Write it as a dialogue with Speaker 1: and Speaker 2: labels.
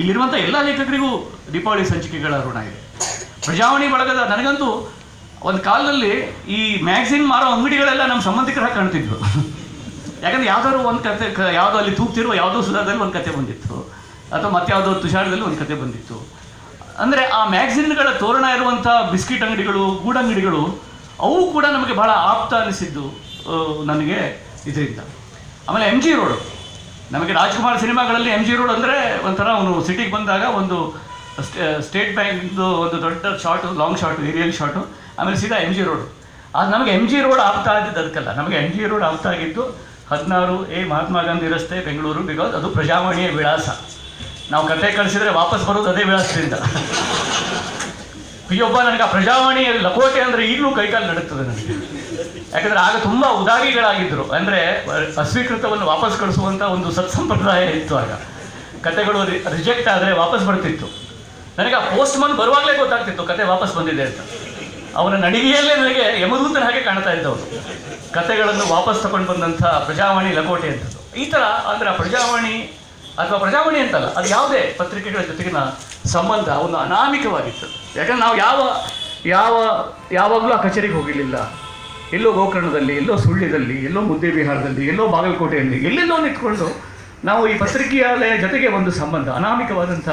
Speaker 1: ಇಲ್ಲಿರುವಂಥ ಎಲ್ಲ ಲೇಖಕರಿಗೂ ದೀಪಾವಳಿ ಸಂಚಿಕೆಗಳ ಋಣ ಇದೆ. ಪ್ರಜಾವಾಣಿ ಬಳಗದ ನನಗಂತೂ ಒಂದು ಕಾಲದಲ್ಲಿ ಈ ಮ್ಯಾಗ್ಝಿನ್ ಮಾರೋ ಅಂಗಡಿಗಳೆಲ್ಲ ನಮ್ಮ ಸಂಬಂಧಿಕರ ಕಾಣ್ತಿದ್ವು ಯಾಕಂದ್ರೆ ಯಾವ್ದಾದ್ರು ಒಂದು ಕತೆ ಯಾವುದೋ ಅಲ್ಲಿ ತೂಗ್ತಿರುವ ಯಾವುದೋ ಸುಧಾದಲ್ಲಿ ಒಂದು ಕತೆ ಬಂದಿತ್ತು. ಅಥವಾ ಮತ್ಯಾವುದೋ ತುಷಾರದಲ್ಲಿ ಒಂದು ಕತೆ ಬಂದಿತ್ತು. ಅಂದರೆ ಆ ಮ್ಯಾಗ್ಝಿನ್ಗಳ ತೋರಣ ಇರುವಂಥ ಬಿಸ್ಕಿಟ್ ಅಂಗಡಿಗಳು ಗೂಡಂಗಡಿಗಳು ಅವು ಕೂಡ ನಮಗೆ ಬಹಳ ಆಪ್ತ ಅನಿಸಿದ್ದು ನನಗೆ ಇದರಿಂದ. ಆಮೇಲೆ ಎಂ ಜಿ ರೋಡು ನಮಗೆ ರಾಜ್ಕುಮಾರ್ ಸಿನಿಮಾಗಳಲ್ಲಿ ಎಂ ಜಿ ರೋಡ್ ಅಂದರೆ ಒಂಥರ ಅವನು ಸಿಟಿಗೆ ಬಂದಾಗ ಒಂದು ಸ್ಟೇ- ಸ್ಟೇಟ್ ಬ್ಯಾಂಕ್ದು ಒಂದು ದೊಡ್ಡ shot long shot aerial shot ಆಮೇಲೆ ಸೀದಾ ಎಂ ಜಿ ರೋಡ್ ಅದು ನಮಗೆ ಎಂ ಜಿ ರೋಡ್ ಆಗ್ತಾ ಇದ್ದಿದ್ದು ಅದಕ್ಕೆಲ್ಲ. ನಮಗೆ ಎಂ ಜಿ ರೋಡ್ ಆಗ್ತಾ ಆಗಿದ್ದು ಹದಿನಾರು ಎ ಮಹಾತ್ಮ ಗಾಂಧಿ ರಸ್ತೆ, ಬೆಂಗಳೂರು, ಬಿಕಾಸ್ ಅದು ಪ್ರಜಾವಾಣಿಯ ವಿಳಾಸ. ನಾವು ಕತೆ ಕಳಿಸಿದರೆ ವಾಪಸ್ ಬರೋದು ಅದೇ ವಿಳಾಸದಿಂದ. ಅಯ್ಯೊಬ್ಬ ನನಗೆ ಆ ಪ್ರಜಾವಾಣಿಯ ಲಕೋಟೆ ಅಂದರೆ ಈಗಲೂ ಕೈಕಾಲು ನಡುತ್ತದೆ ನನಗೆ. ಯಾಕಂದ್ರೆ ಆಗ ತುಂಬ ಉದಾರಿಗಳಾಗಿದ್ದರು ಅಂದರೆ ಅಸ್ವೀಕೃತವನ್ನು ವಾಪಸ್ ಕಳಿಸುವಂಥ ಒಂದು ಸತ್ಸಂಪ್ರದಾಯ ಇತ್ತು ಆಗ. ಕತೆಗಳು ರಿಜೆಕ್ಟ್ ಆದರೆ ವಾಪಸ್ ಬರ್ತಿತ್ತು. ನನಗೆ ಆ ಪೋಸ್ಟ್ ಮನ್ ಬರುವಾಗಲೇ ಗೊತ್ತಾಗ್ತಿತ್ತು, ಕತೆ ವಾಪಸ್ ಬಂದಿದೆ ಅಂತ. ಅವನ ನಡಿಗೆಯಲ್ಲೇ ನನಗೆ ಯಮದೂತನ ಹಾಗೆ ಕಾಣ್ತಾ ಇದ್ದವನು. ಕತೆಗಳನ್ನು ವಾಪಸ್ ತಗೊಂಡು ಬಂದಂಥ ಪ್ರಜಾವಾಣಿ ಲಕೋಟೆ ಅಂತದ್ದು ಈ ಥರ ಅಂದರೆ ಆ ಪ್ರಜಾವಾಣಿ ಅಥವಾ ಪ್ರಜಾವಾಣಿ ಅಂತಲ್ಲ, ಅದು ಯಾವುದೇ ಪತ್ರಿಕೆಗಳ ಜೊತೆಗಿನ ಸಂಬಂಧ ಒಂದು ಅನಾಮಿಕವಾಗಿತ್ತು. ಯಾಕಂದ್ರೆ ನಾವು ಯಾವ ಯಾವ, ಯಾವಾಗಲೂ ಆ ಕಚೇರಿಗೆ ಹೋಗಿರಲಿಲ್ಲ. ಎಲ್ಲೋ ಗೋಕರ್ಣದಲ್ಲಿ, ಎಲ್ಲೋ ಸುಳ್ಳ್ಯದಲ್ಲಿ ಎಲ್ಲೋ ಮುದ್ದೆ ಬಿಹಾರದಲ್ಲಿ, ಎಲ್ಲೋ ಬಾಗಲಕೋಟೆಯಲ್ಲಿ, ಎಲ್ಲೆಲ್ಲೋ ನಿಂತ್ಕೊಂಡು ನಾವು ಈ ಪತ್ರಿಕೆಯಾಲಯ ಜೊತೆಗೆ ಒಂದು ಸಂಬಂಧ, ಅನಾಮಿಕವಾದಂಥ